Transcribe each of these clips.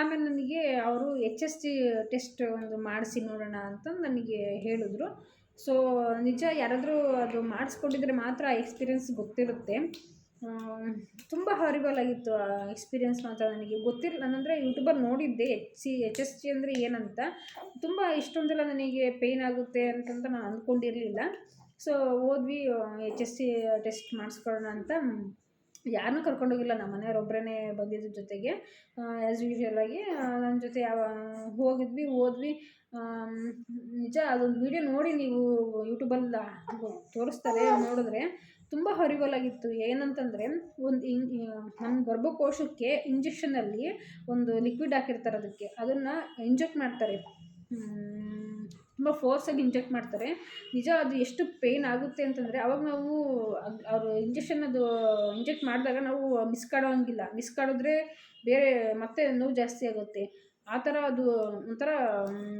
ಆಮೇಲೆ ನನಗೆ ಅವರು ಎಚ್ ಎಸ್ ಜಿ ಟೆಸ್ಟ್ ಒಂದು ಮಾಡಿಸಿ ನೋಡೋಣ ಅಂತ ನನಗೆ ಹೇಳಿದ್ರು. ಸೊ ನಿಜ ಯಾರಾದರೂ ಅದು ಮಾಡಿಸ್ಕೊಂಡಿದ್ರೆ ಮಾತ್ರ ಆ ಎಕ್ಸ್ಪೀರಿಯೆನ್ಸ್ ಗೊತ್ತಿರುತ್ತೆ. ತುಂಬ ಹಾರಿಬಲ್ ಆಗಿತ್ತು ಆ ಎಕ್ಸ್ಪೀರಿಯೆನ್ಸ್ ಮಾತ್ರ ನನಗೆ. ಗೊತ್ತಿರಲಿಲ್ಲ ನಾನಂದರೆ ಯೂಟ್ಯೂಬರ್ ನೋಡಿದ್ದೆ, H C, H S G ಅಂದರೆ ಏನಂತ. ತುಂಬ ಇಷ್ಟೊಂದೆಲ್ಲ ನನಗೆ ಪೇಯ್ನ್ ಆಗುತ್ತೆ ಅಂತಂತ ನಾನು ಅಂದ್ಕೊಂಡಿರಲಿಲ್ಲ. ಸೊ ಹೋದ್ವಿ ಎಚ್ ಎಸ್ ಸಿ ಟೆಸ್ಟ್ ಮಾಡಿಸ್ಕೊಳ್ಳೋಣ ಅಂತ. ಯಾರನ್ನೂ ಕರ್ಕೊಂಡೋಗಿಲ್ಲ, ನಮ್ಮ ಮನೆಯವ್ರು ಒಬ್ಬರೇ ಬಂದಿದ್ದು ಜೊತೆಗೆ. ಆ್ಯಸ್ ಯೂಶ್ವಲ್ ಆಗಿ ನನ್ನ ಜೊತೆ ಯಾವ, ಹೋಗಿದ್ವಿ, ಹೋದ್ವಿ. ನಿಜ, ಅದೊಂದು ವೀಡಿಯೋ ನೋಡಿ ನೀವು ಯೂಟ್ಯೂಬಲ್ಲಿ ತೋರಿಸ್ತಾರೆ ನೋಡಿದ್ರೆ ತುಂಬ ಹರಿವಲ್ ಆಗಿತ್ತು. ಏನಂತಂದರೆ, ಒಂದು ನಮ್ಮ ಗರ್ಭಕೋಶಕ್ಕೆ ಇಂಜೆಕ್ಷನಲ್ಲಿ ಒಂದು ಲಿಕ್ವಿಡ್ ಹಾಕಿರ್ತಾರೆ ಅದಕ್ಕೆ. ಅದನ್ನು ಇಂಜೆಕ್ಟ್ ಮಾಡ್ತಾರೆ. ತುಂಬ ಫೋರ್ಸಾಗಿ ಇಂಜೆಕ್ಟ್ ಮಾಡ್ತಾರೆ. ನಿಜ ಅದು ಎಷ್ಟು ಪೇಯ್ನ್ ಆಗುತ್ತೆ ಅಂತಂದರೆ, ಅವಾಗ ನಾವು ಅವರು ಇಂಜೆಕ್ಷನ್ ಅದು ಇಂಜೆಕ್ಟ್ ಮಾಡಿದಾಗ ನಾವು ಮಿಸ್ ಕಾಡೋಂಗಿಲ್ಲ. ಮಿಸ್ ಕಾಡಿದ್ರೆ ಬೇರೆ ಮತ್ತೆ ನೋವು ಜಾಸ್ತಿ ಆಗುತ್ತೆ. ಆ ಥರ ಅದು ಒಂಥರ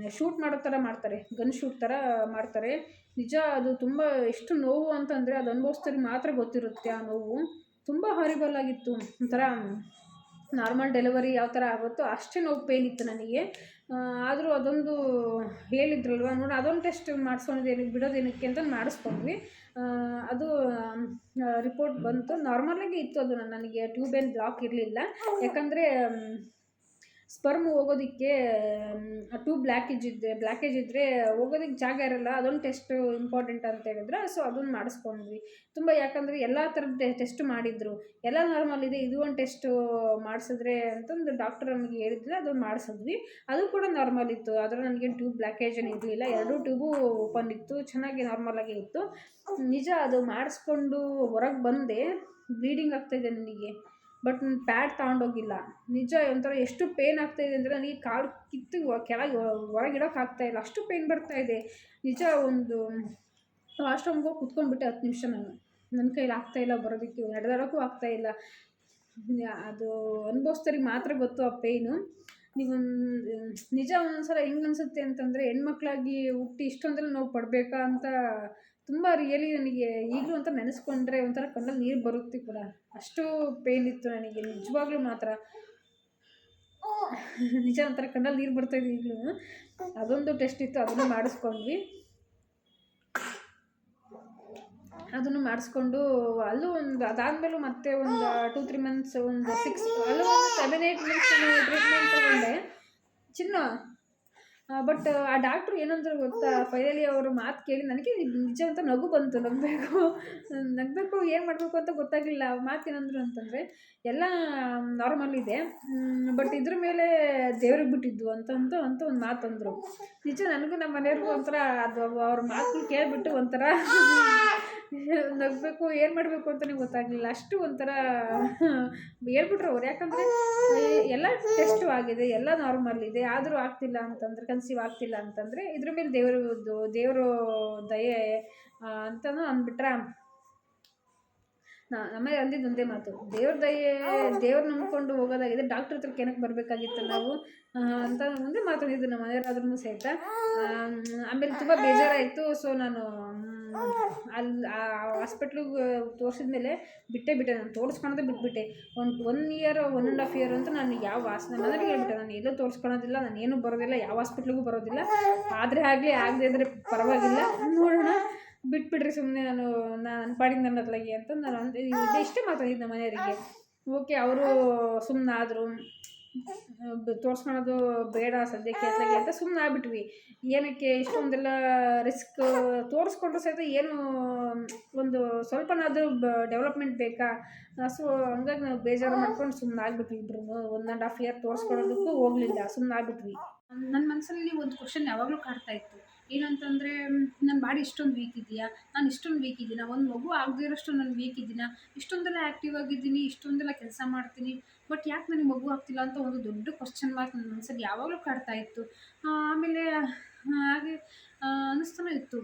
ಶೂಟ್ ಮಾಡೋ ಥರ ಮಾಡ್ತಾರೆ. ಗನ್ ಶೂಟ್ ಥರ ಮಾಡ್ತಾರೆ. ನಿಜ ಅದು ತುಂಬ ಎಷ್ಟು ನೋವು ಅಂತಂದರೆ ಅದು ಅನುಭವಿಸ್ತಾರೆ ಮಾತ್ರ ಗೊತ್ತಿರುತ್ತೆ ಆ ನೋವು. ತುಂಬ ಹಾರಿಬಲ್ ಆಗಿತ್ತು. ಒಂಥರ ನಾರ್ಮಲ್ ಡೆಲಿವರಿ ಯಾವ ಥರ ಆಗುತ್ತೋ ಅಷ್ಟೇ ನೋವು ಪೇನ್ ಇತ್ತು ನನಗೆ. ಆದರೂ ಅದೊಂದು ಹೇಳಿದ್ರಲ್ವ, ನೋಡಿ, ಅದೊಂದು ಟೆಸ್ಟ್ ಮಾಡಿಸ್ಕೊಂಡಿದ್ದೇನೆ ಬಿಡೋದೇನಕ್ಕೆ ಅಂತ ಮಾಡಿಸ್ಕೊಂಡ್ವಿ. ಅದು ರಿಪೋರ್ಟ್ ಬಂತು. ನಾರ್ಮಲಾಗಿ ಇತ್ತು ಅದು, ನನಗೆ ಟ್ಯೂಬ್ ಏನು ಬ್ಲಾಕ್ ಇರಲಿಲ್ಲ. ಯಾಕಂದರೆ ಸ್ಪರ್ಮ್ ಹೋಗೋದಕ್ಕೆ ಟೂ ಬ್ಲ್ಯಾಕೇಜ್ ಇದ್ದೆ ಬ್ಲ್ಯಾಕೇಜ್ ಇದ್ದರೆ ಹೋಗೋದಕ್ಕೆ ಜಾಗ ಇರಲ್ಲ. ಅದೊಂದು ಟೆಸ್ಟು ಇಂಪಾರ್ಟೆಂಟ್ ಅಂತ ಹೇಳಿದ್ರೆ ಸೊ ಅದನ್ನು ಮಾಡಿಸ್ಕೊಂಡ್ವಿ. ತುಂಬ ಯಾಕಂದರೆ ಎಲ್ಲ ಥರದ ಟೆಸ್ಟ್ ಮಾಡಿದರು. ಎಲ್ಲ ನಾರ್ಮಲ್ ಇದೆ, ಇದು ಒಂದು ಟೆಸ್ಟು ಮಾಡಿಸಿದ್ರೆ ಅಂತಂದು ಡಾಕ್ಟರ್ ನಮಗೆ ಹೇಳಿದ್ರೆ, ಅದನ್ನು ಮಾಡಿಸಿದ್ವಿ. ಅದು ಕೂಡ ನಾರ್ಮಲ್ ಇತ್ತು. ಆದರೆ ನನಗೆ ಟ್ಯೂಬ್ ಬ್ಲ್ಯಾಕೇಜ್ ಇರಲಿಲ್ಲ ಎರಡೂ ಟ್ಯೂಬು ಓಪನ್ ಇತ್ತು, ಚೆನ್ನಾಗಿ ನಾರ್ಮಲಾಗಿ ಇತ್ತು. ನಿಜ ಅದು ಮಾಡಿಸ್ಕೊಂಡು ಹೊರಗೆ ಬಂದೆ. ಬ್ಲೀಡಿಂಗ್ ಆಗ್ತಾಯಿದೆ ನನಗೆ. ಬಟ್ ನಾನು ಪ್ಯಾಡ್ ತಗೊಂಡೋಗಿಲ್ಲ. ನಿಜ ಒಂಥರ ಎಷ್ಟು ಪೇಯ್ನ್ ಆಗ್ತಾಯಿದೆ ಅಂದರೆ ನನಗೆ ಕಾಲು ಕಿತ್ತು ಕೆಳಗೆ ಹೊರಗಿಡೋಕೆ ಇಲ್ಲ. ಅಷ್ಟು ಪೇಯ್ನ್ ಬರ್ತಾಯಿದೆ ನಿಜ ಒಂದು ವಾಶ್ರೂಮ್ಗೆ ಹೋಗಿ ಕುತ್ಕೊಂಡ್ಬಿಟ್ಟೆ ಹತ್ತು ನಿಮಿಷ ನಾನು. ನನ್ನ ಕೈಲಿ ಆಗ್ತಾಯಿಲ್ಲ ಬರೋದಕ್ಕೆ, ನಡೆದಾಡೋಕ್ಕೂ ಆಗ್ತಾಯಿಲ್ಲ ಅದು ಅನುಭವಿಸ್ತರಿಗೆ ಮಾತ್ರ ಗೊತ್ತು ಆ ಪೇಯ್ನು ನೀವು ನಿಜ ಒಂದೊಂದು ಸಲ ಹೆಂಗೆ ಅನಿಸುತ್ತೆ ಅಂತಂದರೆ ಹೆಣ್ಮಕ್ಳಾಗಿ ಹುಟ್ಟಿ ಇಷ್ಟೊಂದೆಲ್ಲ ನೋವು ಪಡಬೇಕಾ ಅಂತ ತುಂಬ ರಿಯಲಿ ನನಗೆ ಈಗಲೂ ಅಂತ ನೆನೆಸ್ಕೊಂಡ್ರೆ ಒಂಥರ ಕಣ್ಣಲ್ಲಿ ನೀರು ಬರುತ್ತೆ ಕೂಡ. ಅಷ್ಟು ಪೇನ್ ಇತ್ತು ನನಗೆ, ನಿಜವಾಗ್ಲೂ ಮಾತ್ರ. ನಿಜ ಒಂಥರ ಕಣ್ಣಲ್ಲಿ ನೀರು ಬರ್ತಾಯಿದೆ ಈಗಲೂ. ಅದೊಂದು ಟೆಸ್ಟ್ ಇತ್ತು, ಅದನ್ನು ಮಾಡಿಸ್ಕೊಂಡ್ವಿ. ಅದನ್ನು ಮಾಡಿಸ್ಕೊಂಡು ಅಲ್ಲೂ ಒಂದು, ಅದಾದಮೇಲೂ ಮತ್ತೆ ಒಂದು ಟೂ ತ್ರೀ ಮಂತ್ಸ್ ಒಂದು ಸಿಕ್ಸ್ ಅಲ್ಲೂ ಒಂದು ಸೆವೆನ್ ಏಯ್ಟ್ ಮಂತ್ಸ್ ಟ್ರೀಟ್ಮೆಂಟ್ ತಗೊಂಡೆ. ಚಿನ್ನ ಬಟ್ ಆ ಡಾಕ್ಟ್ರು ಏನಂದ್ರು ಗೊತ್ತಾ ಫೈನಲಿ ಅವ್ರ ಮಾತು ಕೇಳಿ ನನಗೆ ನಿಜ ಅಂತ ನಗು ಬಂತು ನಗಬೇಕು. ನಗಬೇಕು ಏನು ಮಾಡಬೇಕು ಅಂತ ಗೊತ್ತಾಗಲಿಲ್ಲ ಮಾತು ಏನಂದ್ರು ಅಂತಂದರೆ ಎಲ್ಲ ನಾರ್ಮಲ್ ಇದೆ. ಬಟ್ ಇದ್ರ ಮೇಲೆ ದೇವ್ರಿಗೆ ಬಿಟ್ಟಿದ್ದು ಅಂತಂದು ಅಂತ ಒಂದು ಮಾತು ಅಂದರು. ನಿಜ ನನಗೂ ನಮ್ಮ ಮನೆಯವ್ರಿಗೂ ಒಂಥರ ಅದು ಅವ್ರ ಮಾತು ಕೇಳಿಬಿಟ್ಟು ಒಂಥರ ನಗಬೇಕು, ಏನು ಮಾಡಬೇಕು ಅಂತಲೇ ಗೊತ್ತಾಗಲಿಲ್ಲ. ಅಷ್ಟು ಒಂಥರ, ಹೇಳ್ಬಿಟ್ರು ಅವ್ರು. ಯಾಕಂದರೆ, ಎಲ್ಲ ಟೆಸ್ಟು ಆಗಿದೆ, ಎಲ್ಲ ನಾರ್ಮಲ್ ಇದೆ, ಆದರೂ ಆಗ್ತಿಲ್ಲ ಅಂತಂದ್ರೆ ಕನ್ಸೀವ್ ಆಗ್ತಿಲ್ಲ ಅಂತಂದರೆ, ಇದ್ರ ಮೇಲೆ ದೇವರದ್ದು, ದೇವರು ದಯೆ ಅಂತಲೂ ಅಂದ್ಬಿಟ್ರೆ. ನಾ, ನಮಗೆ ಅಂದಿದ್ದು ಒಂದೇ ಮಾತು. ದೇವ್ರ ದಯೆ, ದೇವ್ರು ನಂಬ್ಕೊಂಡು ಹೋಗೋದಾಗಿದೆ ಡಾಕ್ಟ್ರ್ ಹತ್ರ ಏನಕ್ಕೆ ಬರಬೇಕಾಗಿತ್ತು ನಾವು. ಅಂತ ಒಂದೇ ಮಾತಾಡಿದ್ದು ನಮ್ಮ ಮನೆಯವರಾದ್ರೂ ಸಹಿತ. ಆಮೇಲೆ ತುಂಬ ಬೇಜಾರಾಯಿತು. ಸೊ ನಾನು ಅಲ್ಲಿ ಆ ಹಾಸ್ಪಿಟ್ಲಿಗೆ ತೋರಿಸಿದ್ಮೇಲೆ ಬಿಟ್ಟೇ ಬಿಟ್ಟೆ, ನಾನು ತೋರಿಸ್ಕೊಳೋದೇ ಬಿಟ್ಬಿಟ್ಟೆ. ಒಂದು one year one and half year ಅಂತ ನಾನು ಯಾವ ಹಾಸ್ ನನ್ನ ಹೇಳ್ಬಿಟ್ಟೆ, ನಾನು ಎಲ್ಲೂ ತೋರಿಸ್ಕೊಳೋದಿಲ್ಲ, ನಾನು ಏನೂ ಬರೋದಿಲ್ಲ, ಯಾವ ಹಾಸ್ಪಿಟ್ಲಿಗೂ ಬರೋದಿಲ್ಲ. ಆದರೆ ಆಗಲಿ, ಆಗದೆ ಇದ್ದರೆ ಪರವಾಗಿಲ್ಲ. ನೋಡೋಣ, ಬಿಟ್ಬಿಡ್ರಿ ಸುಮ್ಮನೆ ನಾನು ನಾನು ಪಾಡಿಗೆ ನನ್ನ ಅತ್ಲಾಗೆ ಅಂತ ನಾನು ಅಂದೆ ಇಷ್ಟೇ ಮಾತಾಡಿದ್ದು ನಮ್ಮ ಮನೆಯವರಿಗೆ. ಓಕೆ ಅವರು ಸುಮ್ಮನಾದರು ತೋರಿಸ್ಕೊಳೋದು ಬೇಡ ಸದ್ಯಕ್ಕೆ ಅತ್ಲಾಗೆ ಅಂತ ಸುಮ್ಮನೆ ಆಗ್ಬಿಟ್ವಿ. ಏನಕ್ಕೆ ಇಷ್ಟೊಂದೆಲ್ಲ ರಿಸ್ಕ್ ತೋರಿಸ್ಕೊಂಡ್ರು ಸಹಿತ ಏನು ಒಂದು ಸ್ವಲ್ಪನಾದರೂ ಡೆವಲಪ್ಮೆಂಟ್ ಬೇಕಾ? ಸೊ ಹಂಗಾಗಿ ನಾವು ಬೇಜಾರು ಮಾಡ್ಕೊಂಡು ಸುಮ್ಮನೆ ಆಗ್ಬಿಟ್ವಿ ಇಬ್ರು. ಒನ್ ಆ್ಯಂಡ್ ಹಾಫ್ ಇಯರ್ ತೋರಿಸ್ಕೊಳೋದಕ್ಕೂ ಹೋಗಲಿಲ್ಲ ಸುಮ್ಮನೆ ಆಗ್ಬಿಟ್ವಿ. ನನ್ನ ಮನಸ್ಸಲ್ಲಿ ಒಂದು ಕ್ವಶನ್ ಯಾವಾಗಲೂ ಕಾಡ್ತಾ ಇತ್ತು. ಏನಂತಂದರೆ ನನ್ನ ಬಾಡಿ ಇಷ್ಟೊಂದು ವೀಕ್ ಇದೆಯಾ ನಾನು ಇಷ್ಟೊಂದು ವೀಕ್ ಇದ್ದೀನ? ಒಂದು ಮಗು ಆಗದೇ ಇರೋಷ್ಟು ನಾನು ವೀಕ್ ಇದ್ದೀನ? ಇಷ್ಟೊಂದೆಲ್ಲ ಆ್ಯಕ್ಟಿವ್ ಆಗಿದ್ದೀನಿ, ಇಷ್ಟೊಂದೆಲ್ಲ ಕೆಲಸ ಮಾಡ್ತೀನಿ ಬಟ್ ಯಾಕೆ ನನಗೆ ಮಗು ಆಗ್ತಿಲ್ಲ? ಅಂತ ಒಂದು ದೊಡ್ಡ ಕ್ವಶನ್ ಮಾರ್ಕ್ ನನ್ನ ಮನಸ್ಸಲ್ಲಿ ಯಾವಾಗಲೂ ಕಾಡ್ತಾ ಇತ್ತು. ಆಮೇಲೆ ಹಾಗೆ ಅನ್ನಿಸ್ತಾನೆ ಇತ್ತು.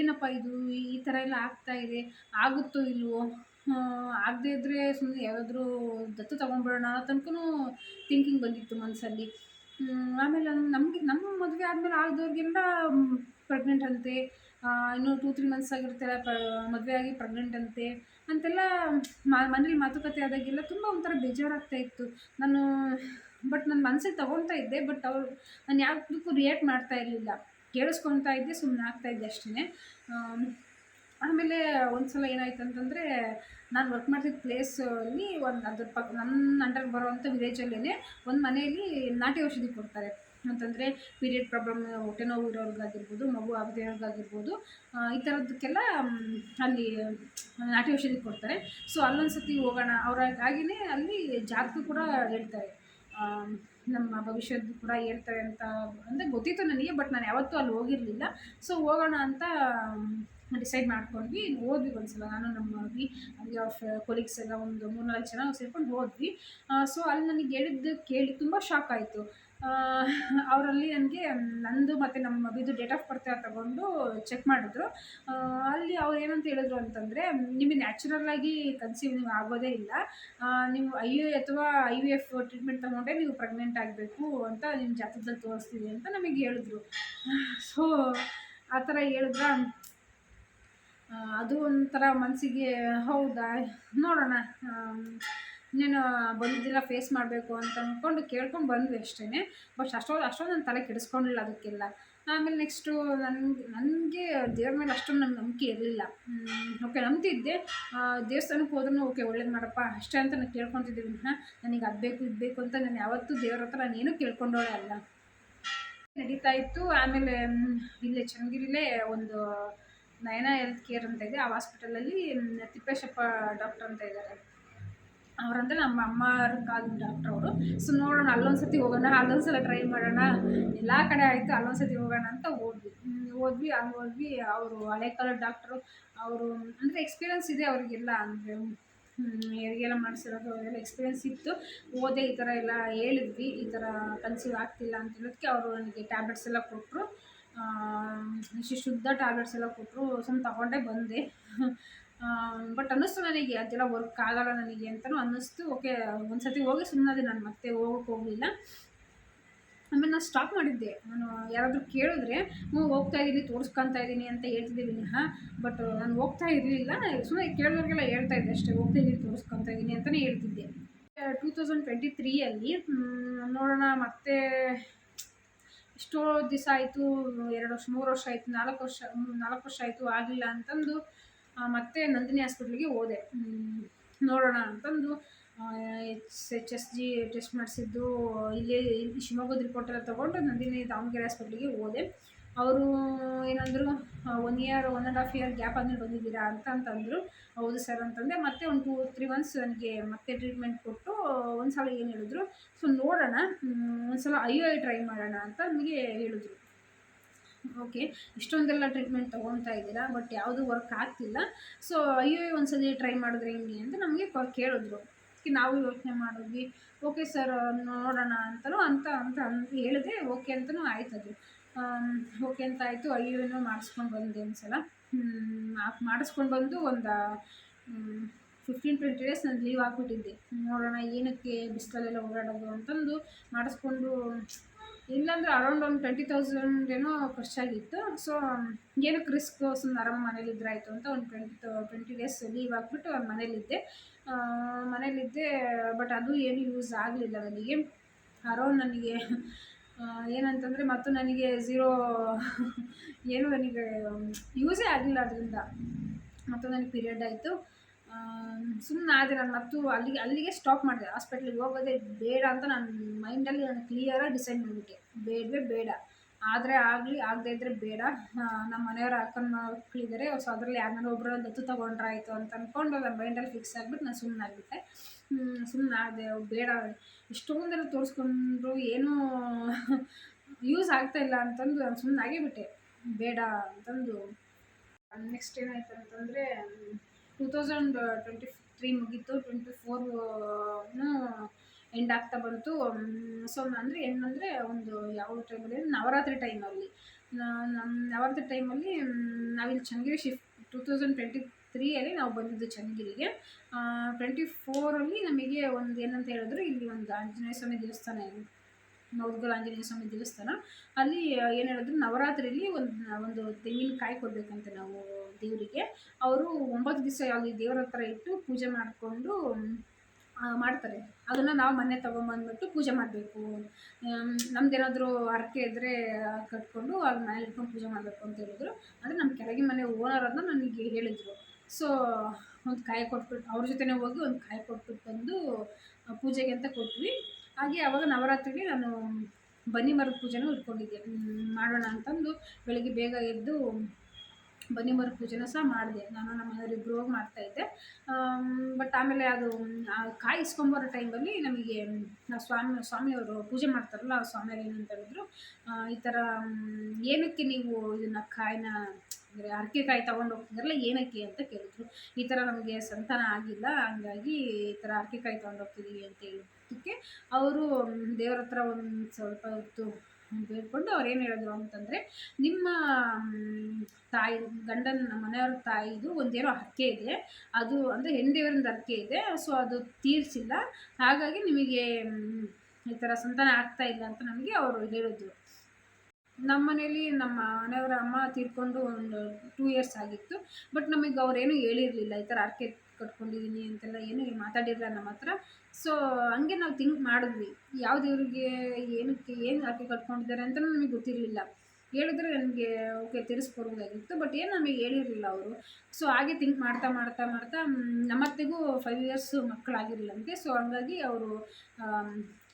ಏನಪ್ಪ ಇದು? ಈ ಥರ ಎಲ್ಲ ಆಗ್ತಾ ಇದೆ. ಆಗುತ್ತೋ ಇಲ್ವೋ? ಆಗದೇ ಇದ್ದರೆ ಸುಮ್ಮನೆ ಯಾವುದಾದ್ರೂ ದತ್ತು ತೊಗೊಂಡ್ಬಿಡೋಣ ತನಕನೂ ಥಿಂಕಿಂಗ್ ಬಂದಿತ್ತು ಮನಸ್ಸಲ್ಲಿ ಆಮೇಲೆ ನಮಗೆ ನಮ್ಮ ಮದುವೆ ಆದಮೇಲೆ ಆಗ್ದವ್ರಿಗೆಲ್ಲ ಪ್ರೆಗ್ನೆಂಟ್ ಅಂತೆ. ಇನ್ನೂ ಟೂ ತ್ರೀ ಮಂತ್ಸ್ ಆಗಿರ್ತಾರೆ ಪ ಮದುವೆ ಆಗಿ ಪ್ರೆಗ್ನೆಂಟ್ ಅಂತೆ. ಅಂತೆಲ್ಲ ಮನೇಲಿ ಮಾತುಕತೆ ಆದಾಗೆಲ್ಲ ತುಂಬ ಒಂಥರ ಬೇಜಾರಾಗ್ತಾ ಇತ್ತು. ನಾನು ಬಟ್ ನನ್ನ ಮನಸ್ಸಿಗೆ ತೊಗೊಳ್ತಾ ಇದ್ದೆ ಬಟ್ ಅವ್ರು ನಾನು ಯಾವುದಕ್ಕೂ ರಿಯಾಕ್ಟ್ ಮಾಡ್ತಾ ಇರಲಿಲ್ಲ. ಕೇಳಿಸ್ಕೊತಾ ಇದ್ದೆ ಸುಮ್ಮನೆ ಆಗ್ತಾಯಿದ್ದೆ ಅಷ್ಟೇ ಆಮೇಲೆ ಒಂದು ಸಲ ಏನಾಯ್ತು ಅಂತಂದರೆ ನಾನು ವರ್ಕ್ ಮಾಡ್ತಿದ್ದ ಪ್ಲೇಸಲ್ಲಿ ಒಂದು ಅದ್ರ ಪಕ್ಕ ನನ್ನ ಅಂಡರ್ ಬರೋವಂಥ ವಿಲೇಜಲ್ಲೇ ಒಂದು ಮನೆಯಲ್ಲಿ ನಾಟಿ ಔಷಧಿ ಕೊಡ್ತಾರೆ. ಅಂತಂದರೆ ಪೀರಿಯಡ್ ಪ್ರಾಬ್ಲಮ್ ಹೊಟ್ಟೆ ನೋವು ಇರೋರ್ಗಾಗಿರ್ಬೋದು, ಮಗು ಆಗದೇ ಇರೋರ್ಗಾಗಿರ್ಬೋದು ಈ ಥರದ್ದಕ್ಕೆಲ್ಲ ಅಲ್ಲಿ ನಾಟಿ ಔಷಧಿ ಕೊಡ್ತಾರೆ. ಸೊ ಅಲ್ಲೊಂದು ಸತಿ ಹೋಗೋಣ ಅವರಾಗಿನೇ ಅಲ್ಲಿ ಜಾತಕ ಕೂಡ ಹೇಳ್ತಾರೆ. ನಮ್ಮ ಭವಿಷ್ಯದ್ದು ಕೂಡ ಹೇಳ್ತಾರೆ ಅಂತ ಅಂದರೆ ಗೊತ್ತಿತ್ತು ನನಗೆ ಬಟ್ ನಾನು ಯಾವತ್ತೂ ಅಲ್ಲಿ ಹೋಗಿರಲಿಲ್ಲ. ಸೊ ಹೋಗೋಣ ಅಂತ ಡಿಸೈಡ್ ಮಾಡ್ಕೊಂಡ್ವಿ ಹೋದ್ವಿ ಒಂದ್ಸಲ. ನಾನು, ನಮ್ಮ ಹೋಗಿ ಅಲ್ಲಿ ಅವ್ರ ಕೊಲೀಗ್ಸ್ ಎಲ್ಲ ಒಂದು ಮೂರು ನಾಲ್ಕು ಜನ ಸೇರ್ಕೊಂಡು ಹೋದ್ವಿ. ಸೊ ಅಲ್ಲಿ ನನಗೆ ಹೇಳಿದ್ದು ಕೇಳಿ ತುಂಬ ಶಾಕ್ ಆಯಿತು. ಅವರಲ್ಲಿ ನನಗೆ ನಂದು ಮತ್ತು ನಮ್ಮ ಬಿದ್ದು ಡೇಟ್ ಆಫ್ ಬರ್ತ್ ತಗೊಂಡು ಚೆಕ್ ಮಾಡಿದ್ರು. ಅಲ್ಲಿ ಅವ್ರು ಏನಂತ ಹೇಳಿದ್ರು ಅಂತಂದರೆ, ನಿಮಗೆ ನ್ಯಾಚುರಲ್ಲಾಗಿ ಕನ್ಸೀವ್ ನೀವು ಆಗೋದೇ ಇಲ್ಲ. ನೀವು ಐ ಯು ಅಥವಾ ಐ ಯು ಎಫ್ ಟ್ರೀಟ್ಮೆಂಟ್ ತಗೊಂಡೆ ನೀವು ಪ್ರೆಗ್ನೆಂಟ್ ಆಗಬೇಕು ಅಂತ ನಿಮ್ಮ ಜಾತಕದಲ್ಲಿ ತೋರಿಸ್ತೀವಿ ಅಂತ ನಮಗೆ ಹೇಳಿದ್ರು. ಸೊ ಆ ಥರ ಹೇಳಿದ್ರ ಅದು ಒಂಥರ ಮನಸ್ಸಿಗೆ ಹೌದಾ? ನೋಡೋಣ ಇನ್ನೇನು ಬಂದಿದ್ದೆಲ್ಲ ಫೇಸ್ ಮಾಡಬೇಕು ಅಂತ ಅಂದ್ಕೊಂಡು ಕೇಳ್ಕೊಂಡು ಬಂದ್ವಿ ಅಷ್ಟೇ ಬಟ್ ಅಷ್ಟೊಂದು ಅಷ್ಟೊಂದು ನನ್ನ ತಲೆ ಕೆಡಿಸ್ಕೊಂಡಿಲ್ಲ ಅದಕ್ಕೆಲ್ಲ. ಆಮೇಲೆ ನೆಕ್ಸ್ಟು ನನಗೆ ನನಗೆ ದೇವ್ರ ಮೇಲೆ ಅಷ್ಟೊಂದು ನಂಗೆ ನಂಬಿಕೆ ಇರಲಿಲ್ಲ. ಓಕೆ ನಂಬ್ತಿದ್ದೆ. ದೇವಸ್ಥಾನಕ್ಕೆ ಹೋದ್ರೂ ಓಕೆ ಒಳ್ಳೇದು ಮಾಡಪ್ಪ, ಅಷ್ಟೇ ಅಂತ ನಾನು ಕೇಳ್ಕೊತಿದ್ದೆ ಹಾಂ ನನಗೆ ಅದು ಬೇಕು, ಇದು ಬೇಕು ಅಂತ ನಾನು ಯಾವತ್ತೂ ದೇವ್ರ ಹತ್ರ ನಾನೇನು ಕೇಳ್ಕೊಂಡೋಳೆ ಅಲ್ಲ. ನಡೀತಾ ಇತ್ತು. ಆಮೇಲೆ ಇಲ್ಲೇ ಚನ್ನಗಿರಿಲೇ ಒಂದು ನಯನ ಹೆಲ್ತ್ ಕೇರ್ ಅಂತ ಇದೆ. ಆ ಹಾಸ್ಪಿಟಲಲ್ಲಿ ತಿಪ್ಪೇಶಪ್ಪ ಡಾಕ್ಟರ್ ಅಂತ ಇದ್ದಾರೆ. ಅವರಂದರೆ ನಮ್ಮ ಅಮ್ಮ ಕಾಲ್ ಡಾಕ್ಟ್ರ್ ಅವರು. ಸೊ ನೋಡೋಣ, ಅಲ್ಲೊಂದ್ಸತಿ ಹೋಗೋಣ ಅಲ್ಲೊಂದು ಸಲ ಟ್ರೈ ಮಾಡೋಣ. ಎಲ್ಲ ಕಡೆ ಆಯಿತು, ಅಲ್ಲೊಂದ್ಸತಿ ಹೋಗೋಣ ಅಂತ ಹೋದ್ವಿ. ಹೋದ್ವಿ, ಅಲ್ಲಿ ಹೋದ್ವಿ. ಅವರು ಹಳೆ ಕಾಲದ ಡಾಕ್ಟ್ರು. ಅವರು, ಅಂದರೆ ಎಕ್ಸ್ಪೀರಿಯನ್ಸ್ ಇದೆ ಅವ್ರಿಗೆಲ್ಲ. ಅಂದರೆ ಹೆರಿಗೆಲ್ಲ ಮಾಡಿಸಿರೋದು ಅವರೆಲ್ಲ ಎಕ್ಸ್ಪೀರಿಯನ್ಸ್ ಇತ್ತು. ಓದೆ ಈ ಥರ ಎಲ್ಲ ಹೇಳಿದ್ವಿ. ಈ ಥರ ಕನ್ಸೀವ್ ಆಗ್ತಿಲ್ಲ ಅಂತ ಹೇಳೋದಕ್ಕೆ ಅವರು ನನಗೆ ಟ್ಯಾಬ್ಲೆಟ್ಸ್ ಎಲ್ಲ ಕೊಟ್ಟರು ಶುದ್ಧ ಟ್ಯಾಬ್ಲೆಟ್ಸ್ ಎಲ್ಲ ಕೊಟ್ಟರು ಸುಮ್ಮನೆ ತಗೊಂಡೇ ಬಂದೆ. ಬಟ್ ಅನ್ನಿಸ್ತು ನನಗೆ, ಅದೆಲ್ಲ ವರ್ಕ್ ಆಗಲ್ಲ ನನಗೆ ಅಂತಲೂ ಅನ್ನಿಸ್ತು. ಓಕೆ ಒಂದು ಸತಿ ಹೋಗಿ ಸುಮ್ಮನೆ ನಾನು ಮತ್ತೆ ಹೋಗೋಕೆ ಹೋಗಲಿಲ್ಲ. ಆಮೇಲೆ ನಾನು ಸ್ಟಾಪ್ ಮಾಡಿದ್ದೆ. ನಾನು ಯಾರಾದರೂ ಕೇಳಿದ್ರೆ, ಹ್ಞೂ, ಹೋಗ್ತಾ ಇದ್ದೀನಿ ತೋರಿಸ್ಕೊತಾ ಇದ್ದೀನಿ ಅಂತ ಹೇಳ್ತಿದ್ದೆ ವಿನಃ. ಬಟ್ ನಾನು ಹೋಗ್ತಾ ಇರಲಿಲ್ಲ. ಸುಮ್ಮನೆ ಕೇಳಿದವ್ರಿಗೆಲ್ಲ ಹೇಳ್ತಾ ಇದ್ದೆ ಅಷ್ಟೇ, ಹೋಗ್ತಾ ಇದ್ದೀನಿ ತೋರಿಸ್ಕೊತಾ ಇದ್ದೀನಿ ಅಂತಲೇ ಹೇಳ್ತಿದ್ದೆ. ಟೂ ತೌಸಂಡ್ ಟ್ವೆಂಟಿ ತ್ರೀಯಲ್ಲಿ ನೋಡೋಣ ಮತ್ತೆ ಎಷ್ಟೋ ದಿವಸ ಆಯಿತು, ಎರಡು ವರ್ಷ, ಮೂರು ವರ್ಷ ಆಯಿತು, ನಾಲ್ಕು ವರ್ಷ ನಾಲ್ಕು ವರ್ಷ ಆಯಿತು ಆಗಲಿಲ್ಲ ಅಂತಂದು ಮತ್ತೆ ನಂದಿನಿ ಹಾಸ್ಪಿಟ್ಲಿಗೆ ಹೋದೆ. ನೋಡೋಣ ಅಂತಂದು H H S G test ಮಾಡಿಸಿದ್ದು, ಇಲ್ಲಿ ಶಿವಮೊಗ್ಗದ ರಿಪೋರ್ಟ್ ಎಲ್ಲ ತೊಗೊಂಡು ನಂದಿನಿ ದಾವಣಗೆರೆ ಹಾಸ್ಪಿಟ್ಲಿಗೆ ಹೋದೆ. ಅವರು ಏನಂದ್ರು one year one and half year gap ಆದಮೇಲೆ ಬಂದಿದ್ದೀರಾ ಅಂತ ಅಂತಂದರು. ಹೌದು ಸರ್ ಅಂತಂದೆ. ಮತ್ತೆ ಒಂದು ಟೂ ತ್ರೀ ಮಂತ್ಸ್ ನನಗೆ ಮತ್ತೆ ಟ್ರೀಟ್ಮೆಂಟ್ ಕೊಟ್ಟು, ಒಂದು ಸಲ ಏನು ಹೇಳಿದ್ರು ಸೊ ನೋಡೋಣ ಒಂದು ಸಲ ಐ ಐ ಟ್ರೈ ಮಾಡೋಣ ಅಂತ ನನಗೆ ಹೇಳಿದ್ರು. ಓಕೆ, ಇಷ್ಟೊಂದೆಲ್ಲ ಟ್ರೀಟ್ಮೆಂಟ್ ತೊಗೊತಾ ಇದ್ದೀರಾ ಬಟ್ ಯಾವುದು ವರ್ಕ್ ಆಗ್ತಿಲ್ಲ. ಸೊ ಅಯ್ಯೋ ಸಲ ಟ್ರೈ ಮಾಡಿದ್ರೆ ಹೆಂಗೆ ಅಂತ ನಮಗೆ ಕೇಳಿದ್ರು. ನಾವು ಯೋಚನೆ ಮಾಡಿದ್ವಿ. ಓಕೆ ಸರ್ ನೋಡೋಣ ಅಂತಲೂ ಅಂತ ಅಂತ ಹೇಳಿದೆ. ಓಕೆ ಅಂತಲೂ ಆಯ್ತದು. ಓಕೆ ಅಂತ ಆಯಿತು. ಅಯ್ಯೋನೂ ಮಾಡಿಸ್ಕೊಂಡು ಬಂದೆ ಒಂದು ಸಲ ಮಾಡಿಸ್ಕೊಂಡು ಬಂದು ಒಂದು ಫಿಫ್ಟೀನ್ ಟ್ವೆಂಟಿ ಡೇಸ್ ನಾನು ಲೀವ್ ಹಾಕ್ಬಿಟ್ಟಿದ್ದೆ ನೋಡೋಣ ಏನಕ್ಕೆ ಬಿಸಿಲಲ್ಲೆಲ್ಲ ಓಡಾಡೋದು ಅಂತಂದು ಮಾಡಿಸ್ಕೊಂಡು ಇಲ್ಲಾಂದರೆ ಅರೌಂಡ್ ಒಂದು ಟ್ವೆಂಟಿ ತೌಸಂಡ್ ಏನೋ ಖರ್ಚಾಗಿತ್ತು ಸೊ ಏನಕ್ಕೆ ರಿಸ್ಕ್ ಸುಮ್ಮನೆ ಆರಾಮ ಮನೇಲಿದ್ರೆ ಆಯಿತು ಅಂತ ಒಂದು ಟ್ವೆಂಟಿ ಟ್ವೆಂಟಿ ಡೇಸ್ ಲೀವ್ ಹಾಕ್ಬಿಟ್ಟು ಅವ್ರು ಮನೇಲಿದ್ದೆ. ಮನೇಲಿದ್ದೆ ಬಟ್ ಅದು ಏನು ಯೂಸ್ ಆಗಲಿಲ್ಲ ನನಗೆ. ಅರೌಂಡ್ ನನಗೆ ಏನಂತಂದರೆ ಮತ್ತು ನನಗೆ ಝೀರೋ ಏನು ನನಗೆ ಯೂಸೇ ಆಗಲಿಲ್ಲ ಅದರಿಂದ. ಮತ್ತು ನನಗೆ ಪೀರಿಯಡ್ ಆಯಿತು. ಸುಮ್ಮನೆ ಆದರೆ ನಾನು ಮತ್ತು ಅಲ್ಲಿಗೆ ಅಲ್ಲಿಗೆ ಸ್ಟಾಪ್ ಮಾಡಿದೆ. ಹಾಸ್ಪಿಟ್ಲಿಗೆ ಹೋಗೋದೇ ಬೇಡ ಅಂತ ನಾನು ಮೈಂಡಲ್ಲಿ ನಾನು ಕ್ಲಿಯರಾಗಿ ಡಿಸೈಡ್ ಮಾಡಿಬಿಟ್ಟೆ. ಬೇಡವೇ ಬೇಡ. ಆದರೆ ಆಗಲಿ, ಆಗದೇ ಇದ್ದರೆ ಬೇಡ. ನಮ್ಮ ಮನೆಯವ್ರು ಅಕ್ಕನ ಮಕ್ಕಳಿದ್ದಾರೆ ಸೊ ಅದರಲ್ಲಿ ಯಾರನ್ನ ಒಬ್ಬರು ದತ್ತು ತೊಗೊಂಡ್ರಾಯ್ತು ಅಂತ ಅಂದ್ಕೊಂಡು ನನ್ನ ಮೈಂಡಲ್ಲಿ ಫಿಕ್ಸ್ ಆಗಿಬಿಟ್ಟು ನಾನು ಸುಮ್ಮನೆ ಆಗಿಬಿಟ್ಟೆ. ಸುಮ್ಮನೆ ಅದೇ ಬೇಡ. ಇಷ್ಟೊಂದೆಲ್ಲ ತೋರಿಸ್ಕೊಂಡ್ರು, ಏನೂ ಯೂಸ್ ಆಗ್ತಾ ಇಲ್ಲ ಅಂತಂದು ನಾನು ಸುಮ್ಮನೆ ಆಗಿಬಿಟ್ಟೆ. ಬೇಡ ಅಂತಂದು. ನೆಕ್ಸ್ಟ್ ಏನಾಯ್ತು ಅಂತಂದರೆ ಟೂ ತೌಸಂಡ್ ಟ್ವೆಂಟಿ ತ್ರೀ ಮುಗೀತು. ಟ್ವೆಂಟಿ ಫೋರು ಎಂಡ್ ಆಗ್ತಾ ಬಂತು ಸೊ ಅಂದರೆ ಏನಂದರೆ ಒಂದು ಯಾವ ಟೈಮಲ್ಲಿ ನವರಾತ್ರಿ ಟೈಮಲ್ಲಿ ನಮ್ಮ ನವರಾತ್ರಿ ಟೈಮಲ್ಲಿ ನಾವಿಲ್ಲಿ Channagiri shift two thousand twenty ತ್ರೀಯಲ್ಲಿ ನಾವು ಬಂದಿದ್ದು ಚನ್ನಗಿರಿಗೆ. ಟ್ವೆಂಟಿ ಫೋರಲ್ಲಿ ನಮಗೆ ಒಂದು ಏನಂತ ಹೇಳಿದ್ರು, ಇಲ್ಲಿ ಒಂದು ಆಂಜನೇಯ ಸ್ವಾಮಿ ದೇವಸ್ಥಾನ ಇದೆ. ಮೌದ್ಗಲ್ ಆಂಜನೇಯ ಸ್ವಾಮಿ ದೇವಸ್ಥಾನ. ಅಲ್ಲಿ ಏನು ಹೇಳಿದ್ರು ನವರಾತ್ರಿಯಲ್ಲಿ ಒಂದು ಒಂದು ತೆಂಗಿನಕಾಯಿ ಕೊಡಬೇಕಂತೆ ನಾವು ದೇವರಿಗೆ. ಅವರು ಒಂಬತ್ತು ದಿವಸ ಅಲ್ಲಿ ದೇವರ ಹತ್ರ ಇಟ್ಟು ಪೂಜೆ ಮಾಡಿಕೊಂಡು ಮಾಡ್ತಾರೆ. ಅದನ್ನು ನಾವು ಮನೆ ತೊಗೊಂಬಂದ್ಬಿಟ್ಟು ಪೂಜೆ ಮಾಡಬೇಕು. ನಮ್ದೇನಾದರೂ ಹರಕೆ ಇದ್ದರೆ ಕಟ್ಕೊಂಡು ಅದ್ರ ಮೇಲೆ ಇಟ್ಕೊಂಡು ಪೂಜೆ ಮಾಡಬೇಕು ಅಂತ ಹೇಳಿದ್ರು. ಅಂದರೆ ನಮ್ಮ ಕೆಳಗಿನ ಮನೆ ಓನರ್ ಅದನ್ನ ನನಗೆ ಹೇಳಿದರು. ಸೊ ಒಂದು ಕಾಯಿ ಕೊಟ್ಬಿಟ್ಟು ಅವ್ರ ಜೊತೆನೇ ಹೋಗಿ ಒಂದು ಕಾಯಿ ಕೊಟ್ಬಿಟ್ಟು ಬಂದು ಪೂಜೆಗೆ ಅಂತ ಕೊಟ್ವಿ. ಹಾಗೆ ಆವಾಗ ನವರಾತ್ರಿಗೆ ನಾನು ಬನ್ನಿ ಮರದ ಪೂಜೆನೂ ಇಟ್ಕೊಂಡಿದ್ದೆ. ಮಾಡೋಣ ಅಂತಂದು ಬೆಳಗ್ಗೆ ಬೇಗ ಎದ್ದು ಬನ್ನಿ ಮರದ ಪೂಜೆನೂ ಸಹ ಮಾಡಿದೆ. ನಾನು ನಮ್ಮ ಮನೆಯವರಿಬ್ಬರು ಹೋಗಿ ಮಾಡ್ತಾಯಿದ್ದೆ ಬಟ್ ಆಮೇಲೆ ಅದು ಕಾಯಿಸ್ಕೊಂಬರೋ ಟೈಮಲ್ಲಿ ನಮಗೆ ಸ್ವಾಮಿ, ಸ್ವಾಮಿಯವರು ಪೂಜೆ ಮಾಡ್ತಾರಲ್ಲ, ಆ ಸ್ವಾಮಿಯವರು ಏನಂತ ಹೇಳಿದ್ರು ಈ ಥರ ಏನಕ್ಕೆ ನೀವು ಇದನ್ನು ಕಾಯಿನ, ಅಂದರೆ ಅರಕೆ ಕಾಯಿ ತೊಗೊಂಡು ಹೋಗ್ತಿದ್ರಲ್ಲ ಏನಕ್ಕೆ ಅಂತ ಕೇಳಿದ್ರು. ಈ ಥರ ನಮಗೆ ಸಂತಾನ ಆಗಿಲ್ಲ, ಹಂಗಾಗಿ ಈ ಥರ ಅರಕೆ ಕಾಯಿ ತೊಗೊಂಡು ಹೋಗ್ತಿದ್ದೀವಿ ಅಂತ ಹೇಳಿದ್ದಕ್ಕೆ, ಅವರು ದೇವ್ರ ಹತ್ರ ಒಂದು ಸ್ವಲ್ಪ ಹೊತ್ತು ಬೇಡ್ಕೊಂಡು ಅವ್ರು ಏನು ಹೇಳಿದ್ರು ಅಂತಂದರೆ, ನಿಮ್ಮ ತಾಯಿ, ಗಂಡನ ಮನೆಯವ್ರ ತಾಯಿದು ಒಂದೇನೋ ಹರಕೆ ಇದೆ. ಅದು ಅಂದರೆ ಹೆಣ್ಣು ಹಕ್ಕೆ ಇದೆ. ಸೊ ಅದು ತೀರಿಸಿಲ್ಲ. ಹಾಗಾಗಿ ನಿಮಗೆ ಈ ಥರ ಸಂತಾನ ಆಗ್ತಾ ಇಲ್ಲ ಅಂತ ನಮಗೆ ಅವರು ಹೇಳಿದ್ರು. ನಮ್ಮ ಮನೇಲಿ ನಮ್ಮ ಮನೆಯವರ ಅಮ್ಮ ತೀರ್ಕೊಂಡು ಒಂದು ಟೂ ಇಯರ್ಸ್ ಆಗಿತ್ತು. ಬಟ್ ನಮಗೆ ಅವರೇನು ಹೇಳಿರಲಿಲ್ಲ. ಈ ಥರ ಅರ್ಕೆ ಕಟ್ಕೊಂಡಿದ್ದೀನಿ ಅಂತೆಲ್ಲ ಏನೂ ಮಾತಾಡಿಲ್ಲ ನಮ್ಮ ಹತ್ರ. ಸೊ ಹಂಗೆ ನಾವು ಥಿಂಕ್ ಮಾಡಿದ್ವಿ. ಯಾವ ದೇವರಿಗೆ ಏನಕ್ಕೆ, ಏನು ಹಾಕಿ ಕಟ್ಕೊಂಡಿದ್ದಾರೆ ಅಂತ ನಮಗೆ ಗೊತ್ತಿರಲಿಲ್ಲ. ಹೇಳಿದ್ರೆ ನನಗೆ ಓಕೆ, ತಿಳಿಸ್ಕೊಡ್ಬೋದಾಗಿತ್ತು. ಬಟ್ ಏನು ನಮಗೆ ಹೇಳಿರಲಿಲ್ಲ ಅವರು. ಸೊ ಹಾಗೆ ಥಿಂಕ್ ಮಾಡ್ತಾ ಮಾಡ್ತಾ ಮಾಡ್ತಾ ನಮ್ಮತ್ತಿಗೂ ಫೈವ್ ಇಯರ್ಸ್ ಮಕ್ಕಳಾಗಿರಲಿಲ್ಲಂತೆ ಸೊ ಹಂಗಾಗಿ ಅವರು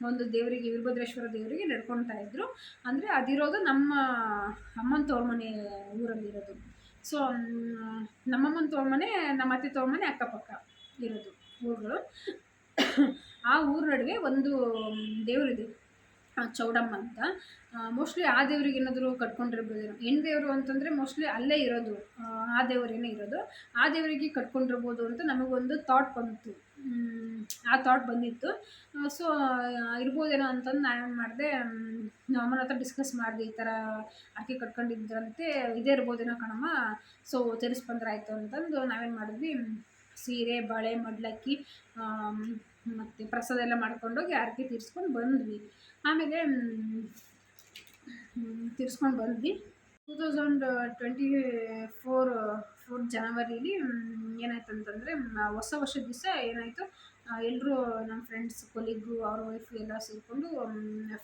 ಒಂದು ದೇವರಿಗೆ, ವೀರಭದ್ರೇಶ್ವರ ದೇವರಿಗೆ ನಡ್ಕೊತಾ ಇದ್ರು. ಅಂದರೆ ಅದಿರೋದು ನಮ್ಮ ಅಮ್ಮನ ತೋರ್ಮನೆ ಮನೆ ಊರಲ್ಲಿರೋದು. ಸೊ ನಮ್ಮಮ್ಮನ ತವ್ರ ಮನೆ ನಮ್ಮ ಅತ್ತೆ ತವ್ರ ಅಕ್ಕಪಕ್ಕ ಇರೋದು ಊರುಗಳು. ಆ ಊರ ನಡುವೆ ಒಂದು ದೇವರಿದೆ. ಚೌಡಮ್ಮ ಅಂತ. ಮೋಸ್ಟ್ಲಿ ಆ ದೇವ್ರಿಗೆ ಏನಾದರೂ ಕಟ್ಕೊಂಡಿರ್ಬೋದು ಹೆಣ್ಣು ದೇವರು ಅಂತಂದರೆ ಮೋಸ್ಟ್ಲಿ ಅಲ್ಲೇ ಇರೋದು. ಆ, ದೇವರೇನೇ ಇರೋದು. ಆ ದೇವರಿಗೆ ಕಟ್ಕೊಂಡಿರ್ಬೋದು ಅಂತ ನಮಗೊಂದು ಥಾಟ್ ಬಂತು. ಆ ಥಾಟ್ ಬಂದಿತ್ತು. ಸೊ ಇರ್ಬೋದೇನೋ ಅಂತಂದು ನಾನೇನು ಮಾಡಿದೆ ನಮ್ಮನ ಹತ್ರ ಡಿಸ್ಕಸ್ ಮಾಡಿದೆ ಈ ಥರ ಅಕ್ಕಿ ಕಟ್ಕೊಂಡಿದ್ರಂತೆ, ಇದೇ ಇರ್ಬೋದೇನೋ ಕಣಮ್ಮ ಸೊ ಆಯಿತು ಅಂತಂದು ನಾವೇನು ಮಾಡಿದ್ವಿ ಸೀರೆ, ಬಳೆ, ಮಡ್ಲಕ್ಕಿ ಮತ್ತು ಪ್ರಸಾದ ಎಲ್ಲ ಮಾಡ್ಕೊಂಡೋಗಿ ಆರತಿ ತೀರಿಸ್ಕೊಂಡು ಬಂದ್ವಿ. ಆಮೇಲೆ ತೀರ್ಸ್ಕೊಂಡು ಬಂದ್ವಿ. Two thousand twenty four four ಜನವರಿಲಿ ಏನಾಯ್ತು ಅಂತಂದರೆ ಹೊಸ ವರ್ಷದ ದಿವಸ ಏನಾಯಿತು ಎಲ್ಲರೂ ನಮ್ಮ ಫ್ರೆಂಡ್ಸ್ ಕೊಲೀಗು ಅವ್ರ ವೈಫ್ ಎಲ್ಲ ಸೇರಿಕೊಂಡು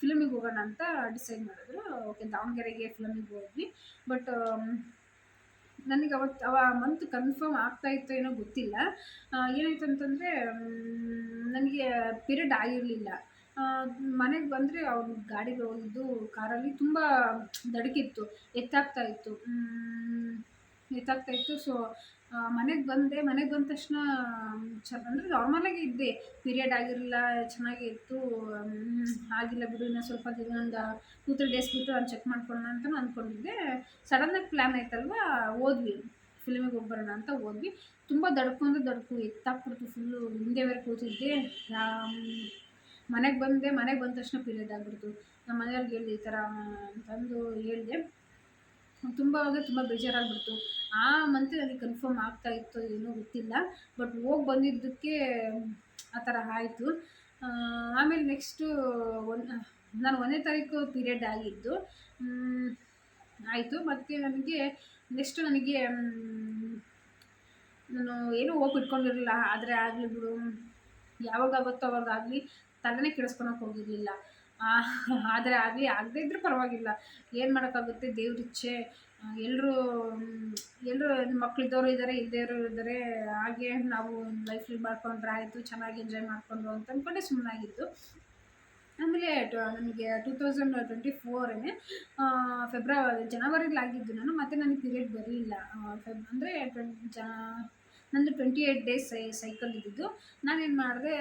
ಫಿಲಮಿಗೆ ಹೋಗೋಣ ಅಂತ ಡಿಸೈಡ್ ಮಾಡಿದ್ರು. ಓಕೆ ದಾವಣಗೆರೆಗೆ ಫಿಲಮಿಗೆ ಹೋದ್ವಿ. ಬಟ್ ನನಗೆ ಅವತ್ತು ಅವ ಮಂತ್ ಕನ್ಫರ್ಮ್ ಆಗ್ತಾ ಇತ್ತು ಏನೋ ಗೊತ್ತಿಲ್ಲ. ಏನಾಯ್ತು ಅಂತಂದರೆ ನನಗೆ ಪಿರಿಯಡ್ ಆಗಿರಲಿಲ್ಲ. ಮನೆಗೆ ಬಂದರೆ ಅವ್ರ ಗಾಡಿಗೆ ಹೋಗಿದ್ದು ಕಾರಲ್ಲಿ ತುಂಬ ದಡಕಿತ್ತು, ಎತ್ತಾಗ್ತಾ ಇತ್ತು. ಎತ್ತಾಗ್ತಾ ಇತ್ತು. ಸೊ ಮನೆಗೆ ಬಂದೆ. ಮನೆಗೆ ಬಂದ ತಕ್ಷಣ, ಚ, ಅಂದರೆ ನಾರ್ಮಲಾಗಿ ಇದ್ದೆ. ಪೀರಿಯಡ್ ಆಗಿರಲಿಲ್ಲ, ಚೆನ್ನಾಗೇ ಇತ್ತು. ಆಗಿಲ್ಲ ಬಿಡು, ಇನ್ನೂ ಸ್ವಲ್ಪ ಒಂದು ಟೂ ತ್ರೀ ಡೇಸ್ ಬಿಟ್ಟು ನಾನು ಚೆಕ್ ಮಾಡ್ಕೊಳ್ಳೋಣ ಅಂತ ಅಂದ್ಕೊಂಡಿದ್ದೆ ಸಡನ್ನಾಗಿ ಪ್ಲ್ಯಾನ್ ಆಯ್ತಲ್ವಾ? ಹೋದ್ವಿ. ಫಿಲ್ಮಿಗೆ ಹೋಗಿ ಬರೋಣ ಅಂತ ಹೋದ್ವಿ. ತುಂಬ ದಡ್ಕು ಅಂದರೆ ದಡ್ಕು ಎತ್ತಾಕ್ಬಿಡ್ತು ಫುಲ್ಲು ಹಿಂದೆ ಕೂತಿದ್ದೆ. ಮನೆಗೆ ಬಂದೆ, ಮನೆಗೆ ಬಂದ ತಕ್ಷಣ ಪೀರಿಯಡ್ ಆಗಿಬಿಡ್ತು. ನಮ್ಮ ಮನೆಯವ್ರಿಗೆ ಹೇಳಿದೆ ಈ ಥರ ಅಂತಂದು ಹೇಳಿದೆ. ತುಂಬ ಅಂದರೆ ತುಂಬ ಬೇಜಾರಾಗ್ಬಿಡ್ತು. ಆ ಮಂತ್ ನನಗೆ ಕನ್ಫರ್ಮ್ ಆಗ್ತಾ ಇತ್ತು ಏನೂ ಗೊತ್ತಿಲ್ಲ. ಬಟ್ ಹೋಗಿ ಬಂದಿದ್ದಕ್ಕೆ ಆ ಥರ ಆಯಿತು. ಆಮೇಲೆ ನೆಕ್ಸ್ಟು ಒನ್, ನಾನು ಒಂದನೇ ತಾರೀಕು ಪೀರಿಯಡ್ ಆಗಿದ್ದು ಆಯಿತು. ಮತ್ತು ನನಗೆ ನೆಕ್ಸ್ಟ್ ನನಗೆ ನಾನು ಏನೂ ಹೋಗಿ ಇಟ್ಕೊಂಡಿರಲಿಲ್ಲ. ಆದರೆ ಆಗಲಿ ಬಿಡು ಯಾವಾಗಾಗುತ್ತೋ ಅವಾಗಾಗಲಿ ತಲೆನೇ ಕೆಡಿಸ್ಕೊಳಕ್ಕೆ ಹೋಗಿರಲಿಲ್ಲ. ಆದರೆ ಆಗಲಿ, ಆಗದೇ ಇದ್ರೂ ಪರವಾಗಿಲ್ಲ. ಏನು ಮಾಡೋಕ್ಕಾಗುತ್ತೆ? ದೇವ್ರಿಚ್ಛೆ ಎಲ್ಲರೂ ಎಲ್ಲರೂ ಮಕ್ಕಳಿದ್ದವರು ಇದ್ದಾರೆ ಇಲ್ಲದೇವರು ಇದ್ದಾರೆ ಹಾಗೆ ನಾವು ಲೈಫಲ್ಲಿ ಮಾಡ್ಕೊಂಡ್ರೆ ಆಯಿತು, ಚೆನ್ನಾಗಿ ಎಂಜಾಯ್ ಮಾಡ್ಕೊಂಡು ಅಂತ ಅಂದ್ಕೊಂಡೆ ಸುಮ್ಮನಾಗಿದ್ದು ಆಮೇಲೆ ನನಗೆ ಟೂ ತೌಸಂಡ್ ಟ್ವೆಂಟಿ ಫೋರೇ ಫೆಬ್ರವರಿ, ಜನವರಿಲಿ ಆಗಿದ್ದು ನಾನು, ಮತ್ತೆ ನನಗೆ ಪೀರಿಯಡ್ ಬರಲಿಲ್ಲ. ಫೆಬ್, ಅಂದರೆ ಜ ನಂದು ಟ್ವೆಂಟಿ ಏಯ್ಟ್ ಡೇಸ್ ಸೈ ಸೈಕಲ್ ಇದ್ದಿದ್ದು. ನಾನೇನು ಮಾಡಿದೆ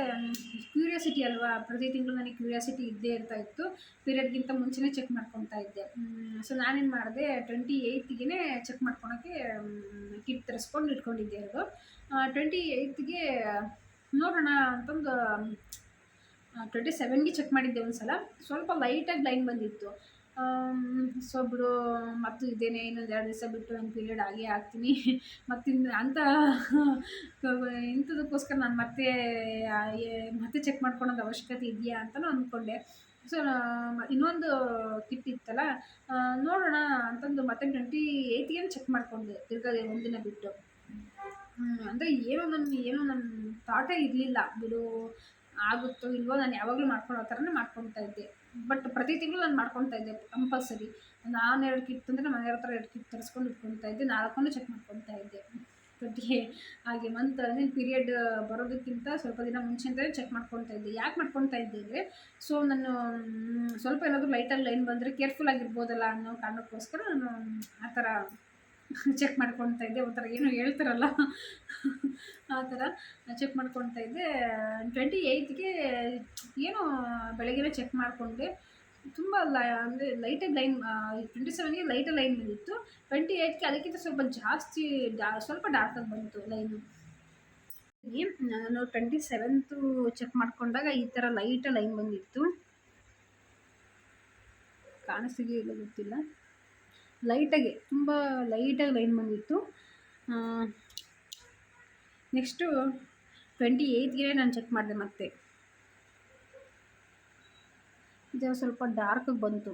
ಕ್ಯೂರಿಯಾಸಿಟಿ ಅಲ್ವಾ? ಪ್ರತಿ ತಿಂಗಳು ನನಗೆ ಕ್ಯೂರಿಯಾಸಿಟಿ ಇದ್ದೇ ಇರ್ತಾ ಇತ್ತು. ಪೀರಿಯಡ್ಗಿಂತ ಮುಂಚೆನೇ ಚೆಕ್ ಮಾಡ್ಕೊತಾ ಇದ್ದೆ. ಸೊ ನಾನೇನು ಮಾಡಿದೆ ಟ್ವೆಂಟಿ ಏಯ್ತಿಗೆ ಚೆಕ್ ಮಾಡ್ಕೊಳೋಕ್ಕೆ ಕಿಟ್ ತರಿಸ್ಕೊಂಡು ಇಟ್ಕೊಂಡಿದ್ದೆ ಅದು ಟ್ವೆಂಟಿ ಏಯ್ತ್ಗೆ ನೋಡೋಣ ಅಂತಂದು ಟ್ವೆಂಟಿ ಸೆವೆನ್ಗೆ ಚೆಕ್ ಮಾಡಿದ್ದೆ ಒಂದು ಸಲ ಸ್ವಲ್ಪ ಲೈಟಾಗಿ ಲೈನ್ ಬಂದಿತ್ತು. ಸೊ ಬಿಡು ಮತ್ತು ಇದೇನೆ ಇನ್ನೊಂದು ಎರಡು ದಿವಸ ಬಿಟ್ಟು ನನ್ನ ಪೀರಿಯಡ್ ಆಗೇ ಆಗ್ತೀನಿ. ಮತ್ತು ಅಂತ ಇಂಥದಕ್ಕೋಸ್ಕರ ನಾನು ಮತ್ತೆ ಮತ್ತೆ ಚೆಕ್ ಮಾಡ್ಕೊಳೋದು ಅವಶ್ಯಕತೆ ಇದೆಯಾ ಅಂತಲೂ ಅಂದ್ಕೊಂಡೆ ಸೊ ಇನ್ನೊಂದು ಕಿಟ್ ಇತ್ತಲ್ಲ ನೋಡೋಣ ಅಂತಂದು ಮತ್ತೆ ಟ್ವೆಂಟಿ ಏಯ್ತಿಗೆ ಚೆಕ್ ಮಾಡಿಕೊಂಡೆ ತಿರ್ಗಾ ಒಂದಿನ ಬಿಟ್ಟು. ಅಂದರೆ ಏನೋ ನನ್ನ ಏನೋ ನನ್ನ ತಾಟೇ ಇರಲಿಲ್ಲ. ಬಿಡು ಆಗುತ್ತೋ ಇಲ್ವೋ ನಾನು ಯಾವಾಗಲೂ ಮಾಡ್ಕೊಳ್ಳೋ ಥರನೇ ಮಾಡ್ಕೊತಾ ಇದ್ದೆ. ಬಟ್ ಪ್ರತಿ ತಿಂಗಳು ನಾನು ಮಾಡ್ಕೊತಾ ಇದ್ದೆ ಕಂಪಲ್ಸರಿ ನಾನು ಎರಡು ಕಿಟ್ ಅಂದರೆ ಮನೆ ಹತ್ರ ಎರಡು ಕಿಟ್ ತರಿಸ್ಕೊಂಡು ಇಟ್ಕೊತಾ ಇದ್ದೆ, ನಾಲ್ಕನ್ನು ಚೆಕ್ ಮಾಡ್ಕೊತಾ ಇದ್ದೆ. ಪ್ರತಿ ಹಾಗೆ ಮಂತ್ ಅಂದರೆ ಪೀರಿಯಡ್ ಬರೋದಕ್ಕಿಂತ ಸ್ವಲ್ಪ ದಿನ ಮುಂಚೆಯಿಂದಲೇ ಚೆಕ್ ಮಾಡ್ಕೊತಾ ಇದ್ದೆ. ಯಾಕೆ ಮಾಡ್ಕೊತಾ ಇದ್ದೆ ಅಂದರೆ ಸೊ ನಾನು ಸ್ವಲ್ಪ ಏನಾದರೂ ಲೈಟಲ್ಲಿ ಲೈನ್ ಬಂದರೆ ಕೇರ್ಫುಲ್ ಆಗಿರ್ಬೋದಲ್ಲ ಅನ್ನೋ ಕಾರಣಕ್ಕೋಸ್ಕರ ನಾನು ಆ ಥರ ಚೆಕ್ ಮಾಡ್ಕೊತಾ ಇದ್ದೆ. ಒಂಥರ ಏನೋ ಹೇಳ್ತಾರಲ್ಲ. ಆ ಥರ ಚೆಕ್ ಮಾಡ್ಕೊತಾ ಇದ್ದೆ. ಟ್ವೆಂಟಿ ಏಯ್ತ್ಗೆ ಏನೋ ಬೆಳಗ್ಗೆನೇ ಚೆಕ್ ಮಾಡಿಕೊಂಡೆ. ತುಂಬ ಲ, ಅಂದರೆ ಲೈಟಾಗಿ ಲೈನ್ ಟ್ವೆಂಟಿ ಸೆವೆನ್ಗೆ ಲೈಟಾಗಿ ಲೈನ್ ಬಂದಿತ್ತು. ಟ್ವೆಂಟಿ ಏಯ್ಟ್ಗೆ ಅದಕ್ಕಿಂತ ಸ್ವಲ್ಪ ಜಾಸ್ತಿ ಡಾ, ಸ್ವಲ್ಪ ಡಾರ್ಕಾಗಿ ಬಂತು ಲೈನು ನಾನು ಟ್ವೆಂಟಿ ಸೆವೆಂತು ಚೆಕ್ ಮಾಡ್ಕೊಂಡಾಗ ಈ ಥರ ಲೈಟ ಲೈನ್ ಬಂದಿತ್ತು. ಕಾಣಿಸ್ತಿದೆಯೋ ಇಲ್ಲ ಗೊತ್ತಿಲ್ಲ. ಲೈಟಾಗಿ, ತುಂಬ ಲೈಟಾಗಿ ಲೈನ್ ಬಂದಿತ್ತು. ನೆಕ್ಸ್ಟು ಟ್ವೆಂಟಿ ಏಯ್ತ್ಗೆ ನಾನು ಚೆಕ್ ಮಾಡಿದೆ ಮತ್ತೆ. ಇದು ಸ್ವಲ್ಪ ಡಾರ್ಕಾಗಿ ಬಂತು.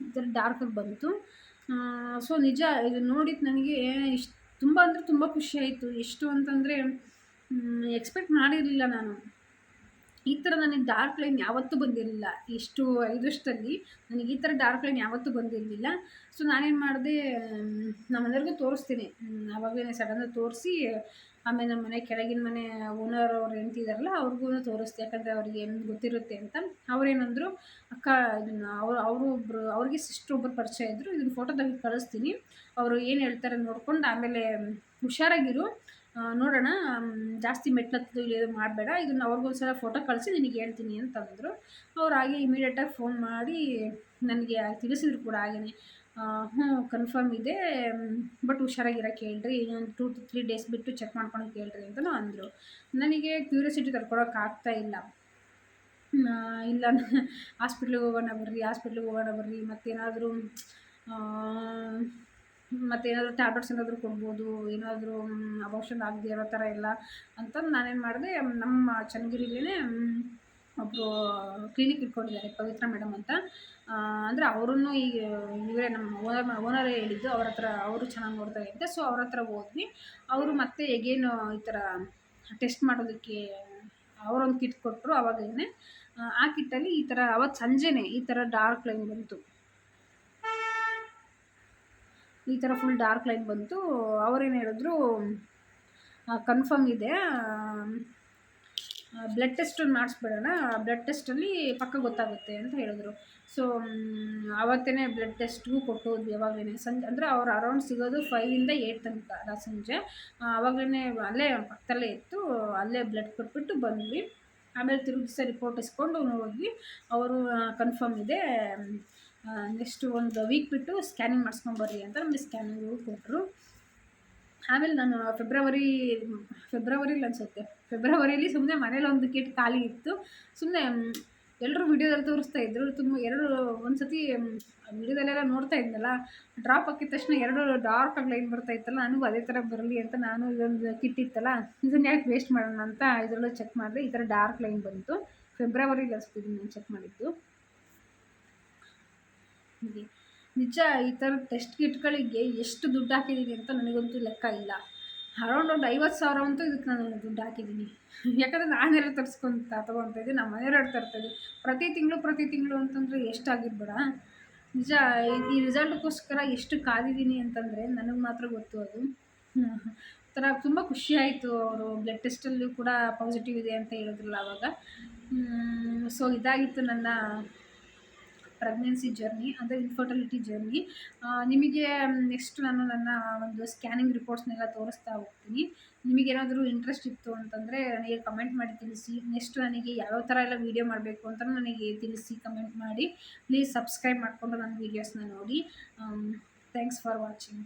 ಈ ಥರ ಡಾರ್ಕಾಗಿ ಬಂತು ಸೊ ನಿಜ, ಇದು ನೋಡಿದ್ದು ನನಗೆ ಇಷ್ಟು ತುಂಬ ಅಂದರೆ ತುಂಬ ಖುಷಿ ಆಯಿತು. ಎಷ್ಟು ಅಂತಂದರೆ ಎಕ್ಸ್ಪೆಕ್ಟ್ ಮಾಡಿರಲಿಲ್ಲ ನಾನು. ಈ ಥರ ನನಗೆ ಡಾರ್ಕ್ ಲೈನ್ ಯಾವತ್ತೂ ಬಂದಿರಲಿಲ್ಲ. ಇಷ್ಟು ಐದು ವರ್ಷದಲ್ಲಿ ನನಗೆ ಈ ಥರ ಡಾರ್ಕ್ ಲೈನ್ ಯಾವತ್ತೂ ಬಂದಿರಲಿಲ್ಲ. ಸೊ ನಾನೇನು ಮಾಡಿದೆ ನಮ್ಮೆಲ್ಲರಿಗೂ ತೋರಿಸ್ತೀನಿ. ಆವಾಗಲೇ ಸಡನ್ನಾಗಿ ತೋರಿಸಿ ಆಮೇಲೆ ನಮ್ಮ ಮನೆ ಕೆಳಗಿನ ಮನೆ ಓನರ್ ಅವ್ರು ಹೆಂಡ್ತಿದಾರಲ್ಲ ಅವ್ರಿಗೂ ತೋರಿಸ್ದೆ ಯಾಕಂದರೆ ಅವ್ರಿಗೆ ಏನು ಗೊತ್ತಿರುತ್ತೆ ಅಂತ. ಅವ್ರೇನಂದರು, ಅಕ್ಕ, ಇದನ್ನು ಅವರು ಅವರು ಒಬ್ಬರು ಅವ್ರಿಗೆ ಸಿಸ್ಟ್ರ್ ಒಬ್ಬರು ಪರಿಚಯ ಇದ್ದರು ಇದನ್ನು ಫೋಟೋ ತೆಗೆದು ಕಳಿಸ್ತೀನಿ. ಅವರು ಏನು ಹೇಳ್ತಾರೆ ನೋಡ್ಕೊಂಡು ಆಮೇಲೆ ಹುಷಾರಾಗಿರು. ನೋಡೋಣ ಜಾಸ್ತಿ ಮೆಟ್ಲತ್ತದು ಇಲ್ಲಿ ಮಾಡಬೇಡ. ಇದನ್ನು ಅವ್ರಿಗೊಂದ್ಸಲ ಫೋಟೋ ಕಳಿಸಿ ನಿನಗೆ ಹೇಳ್ತೀನಿ ಅಂತಂದರು. ಅವ್ರು ಹಾಗೆ ಇಮಿಡಿಯೇಟಾಗಿ ಫೋನ್ ಮಾಡಿ, ನನಗೆ ತಿಳಿಸಿದ್ರು ಕೂಡ ಹಾಗೆಯೇ ಹ್ಞೂ ಕನ್ಫರ್ಮ್ ಇದೆ. ಬಟ್ ಹುಷಾರಾಗಿರೋ ಕೇಳಿರಿ ಇನ್ನೊಂದು ಟೂ ಟು ತ್ರೀ ಡೇಸ್ ಬಿಟ್ಟು ಚೆಕ್ ಮಾಡ್ಕೊಂಡು ಕೇಳಿರಿ ಅಂತಲೂ ಅಂದರು. ನನಗೆ ಕ್ಯೂರಿಯಾಸಿಟಿ ತಡ್ಕೊಳಕ್ಕೆ ಆಗ್ತಾ ಇಲ್ಲ. ಇಲ್ಲ ಹಾಸ್ಪಿಟ್ಲಿಗೆ ಹೋಗೋಣ ಬರ್ರಿ ಹಾಸ್ಪಿಟ್ಲಿಗೆ ಹೋಗೋಣ ಬರ್ರಿ, ಮತ್ತೇನಾದರೂ ಮತ್ತೇನಾದರೂ ಟ್ಯಾಬ್ಲೆಟ್ಸ್ ಏನಾದರೂ ಕೊಡ್ಬೋದು, ಏನಾದರೂ ಅಬೋಷನ್ ಆಗದೆ ಇರೋ ಥರ ಇಲ್ಲ ಅಂತಂದು ನಾನೇನು ಮಾಡಿದೆ, ನಮ್ಮ ಚನ್ನಗಿರಿಲೇ ಒಬ್ಬರು ಕ್ಲಿನಿಕ್ ಇಟ್ಕೊಂಡಿದ್ದಾರೆ, ಪವಿತ್ರ ಮೇಡಮ್ ಅಂತ. ಅಂದರೆ ಅವರನ್ನು ಈಗ ಇವರೇ ನಮ್ಮ ಓನರ್ ಓನರೇ ಹೇಳಿದ್ದು ಅವ್ರ ಹತ್ರ ಅವರು ಚೆನ್ನಾಗಿ ನೋಡ್ತಾರೆ ಅಂತ ಸೊ ಅವ್ರ ಹತ್ರ ಹೋದ್ವಿ. ಅವರು ಮತ್ತೆ ಎಗೇನು ಈ ಥರ ಟೆಸ್ಟ್ ಮಾಡೋದಕ್ಕೆ ಅವರೊಂದು ಕಿಟ್ ಕೊಟ್ಟರು ಅವಾಗೇನೆ, ಆ ಕಿಟ್ಟಲ್ಲಿ ಈ ಥರ ಅವತ್ತು ಸಂಜೆನೇ ಈ ಥರ ಡಾರ್ಕ್ ಲೈನ್ ಬಂತು. ಈ ಥರ ಫುಲ್ ಡಾರ್ಕ್ ಲೈನ್ ಬಂತು. ಅವರೇನು ಹೇಳಿದ್ರು ಕನ್ಫರ್ಮ್ ಇದೆ. ಬ್ಲಡ್ ಟೆಸ್ಟ್ ಮಾಡಿಸ್ಬಿಡೋಣ ಬ್ಲಡ್ ಟೆಸ್ಟಲ್ಲಿ ಪಕ್ಕ ಗೊತ್ತಾಗುತ್ತೆ ಅಂತ ಹೇಳಿದ್ರು. ಸೊ ಆವತ್ತೇ ಬ್ಲಡ್ ಟೆಸ್ಟ್ಗೂ ಕೊಟ್ಟು ಹೋದ್ವಿ ಯಾವಾಗಲೇ ಸಂಜೆ ಅಂದರೆ ಅವ್ರು ಅರೌಂಡ್ ಸಿಗೋದು ಫೈವಿಂದ ಏಯ್ಟ್ ತನಕ ಸಂಜೆ. ಆವಾಗಲೇ ಅಲ್ಲೇ ಪಕ್ಕದಲ್ಲೇ ಇತ್ತು, ಅಲ್ಲೇ ಬ್ಲಡ್ ಕೊಟ್ಬಿಟ್ಟು ಬಂದ್ವಿ. ಆಮೇಲೆ ತಿರುಗಿಸ ರಿಪೋರ್ಟ್ ಇಸ್ಕೊಂಡು ಹೋಗಿ ಅವರು ಕನ್ಫರ್ಮ್ ಇದೆ ನೆಕ್ಸ್ಟ್ ಒಂದು ವೀಕ್ ಬಿಟ್ಟು ಸ್ಕ್ಯಾನಿಂಗ್ ಮಾಡಿಸ್ಕೊಂಬರ್ರಿ ಅಂತ ನಮಗೆ ಸ್ಕ್ಯಾನಿಂಗು ಕೊಟ್ಟರು ಆಮೇಲೆ ನಾನು ಫೆಬ್ರವರಿ, ಫೆಬ್ರವರಿಲಿ ಅನಿಸುತ್ತೆ. ಫೆಬ್ರವರಿಯಲ್ಲಿ ಸುಮ್ಮನೆ ಮನೇಲಿ ಒಂದು ಕಿಟ್ ಖಾಲಿ ಇತ್ತು. ಸುಮ್ಮನೆ ಎಲ್ಲರೂ ವಿಡಿಯೋದಲ್ಲಿ ತೋರಿಸ್ತಾ ಇದ್ದರು ತುಂಬ, ಎರಡು ಒಂದು ಸತಿ ವಿಡಿಯೋದಲ್ಲೆಲ್ಲ ನೋಡ್ತಾ ಇದ್ನಲ್ಲ ಡ್ರಾಪ್ ಹಾಕಿದ ತಕ್ಷಣ ಎರಡು ಡಾರ್ಕ್ ಆಗಿ ಲೈನ್ ಬರ್ತಾ ಇತ್ತಲ್ಲ, ನನಗೂ ಅದೇ ಥರ ಬರಲಿ ಅಂತ ನಾನು ಇದೊಂದು ಕಿಟ್ ಇತ್ತಲ್ಲ, ಇದನ್ನು ಯಾಕೆ ವೇಸ್ಟ್ ಮಾಡೋಣ ಅಂತ ಇದರಲ್ಲೂ ಚೆಕ್ ಮಾಡಿದೆ. ಈ ಥರ ಡಾರ್ಕ್ ಲೈನ್ ಬಂತು. ಫೆಬ್ರವರಿಲಿ ಅನಿಸ್ತಿದ್ದೀನಿ ನಾನು ಚೆಕ್ ಮಾಡಿದ್ದು. ಹೀಗೆ. ನಿಜ, ಈ ಥರ ಟೆಸ್ಟ್ ಕಿಟ್ಗಳಿಗೆ ಎಷ್ಟು ದುಡ್ಡು ಹಾಕಿದ್ದೀನಿ ಅಂತ ನನಗಂತೂ ಲೆಕ್ಕ ಇಲ್ಲ. ಅರೌಂಡ್ ಒಂದು ಐವತ್ತು ಸಾವಿರ ಅಂತೂ ಇದಕ್ಕೆ ನಾನು ದುಡ್ಡು ಹಾಕಿದ್ದೀನಿ ಯಾಕಂದರೆ ನಾನೆಲ್ಲ ತರಿಸ್ಕೊಂತ ತೊಗೊತಾ ನಮ್ಮ ಮನೆಯವ್ರು ಎರಡು ಇದ್ದೆ ಪ್ರತಿ ತಿಂಗಳು ಪ್ರತಿ ತಿಂಗಳು ಅಂತಂದರೆ ಎಷ್ಟಾಗಿರ್ಬೇಡ ನಿಜ, ಈ- ಈ ರಿಸಲ್ಟ್ಗೋಸ್ಕರ ಎಷ್ಟು ಕಾದಿದ್ದೀನಿ ಅಂತಂದರೆ ನನಗೆ ಮಾತ್ರ ಗೊತ್ತು ಅದು. ಒಂಥರ ತುಂಬ ಖುಷಿ ಆಯಿತು ಅವರು ಬ್ಲಡ್ ಟೆಸ್ಟಲ್ಲೂ ಕೂಡ ಪಾಸಿಟಿವ್ ಇದೆ ಅಂತ ಹೇಳಿದ್ರಲ್ಲ ಆವಾಗ ಸೊ ಇದಾಗಿತ್ತು ನನ್ನ ಪ್ರೆಗ್ನೆನ್ಸಿ ಜರ್ನಿ ಅಂದರೆ ಇನ್ಫರ್ಟಿಲಿಟಿ ಜರ್ನಿ ನಿಮಗೆ ನೆಕ್ಸ್ಟ್ ನಾನು ನನ್ನ ಒಂದು ಸ್ಕ್ಯಾನಿಂಗ್ ರಿಪೋರ್ಟ್ಸ್ನೆಲ್ಲ ತೋರಿಸ್ತಾ ಹೋಗ್ತೀನಿ. ನಿಮಗೇನಾದರೂ ಇಂಟ್ರೆಸ್ಟ್ ಇತ್ತು ಅಂತಂದರೆ ನನಗೆ ಕಮೆಂಟ್ ಮಾಡಿ ತಿಳಿಸಿ. ನೆಕ್ಸ್ಟ್ ನನಗೆ ಯಾವ ಥರ ಎಲ್ಲ ವೀಡಿಯೋ ಮಾಡಬೇಕು ಅಂತ ನನಗೆ ತಿಳಿಸಿ ಕಮೆಂಟ್ ಮಾಡಿ. ಪ್ಲೀಸ್ ಸಬ್ಸ್ಕ್ರೈಬ್ ಮಾಡಿಕೊಂಡು ನನ್ನ ವೀಡಿಯೋಸ್ನ ನೋಡಿ. Thanks for watching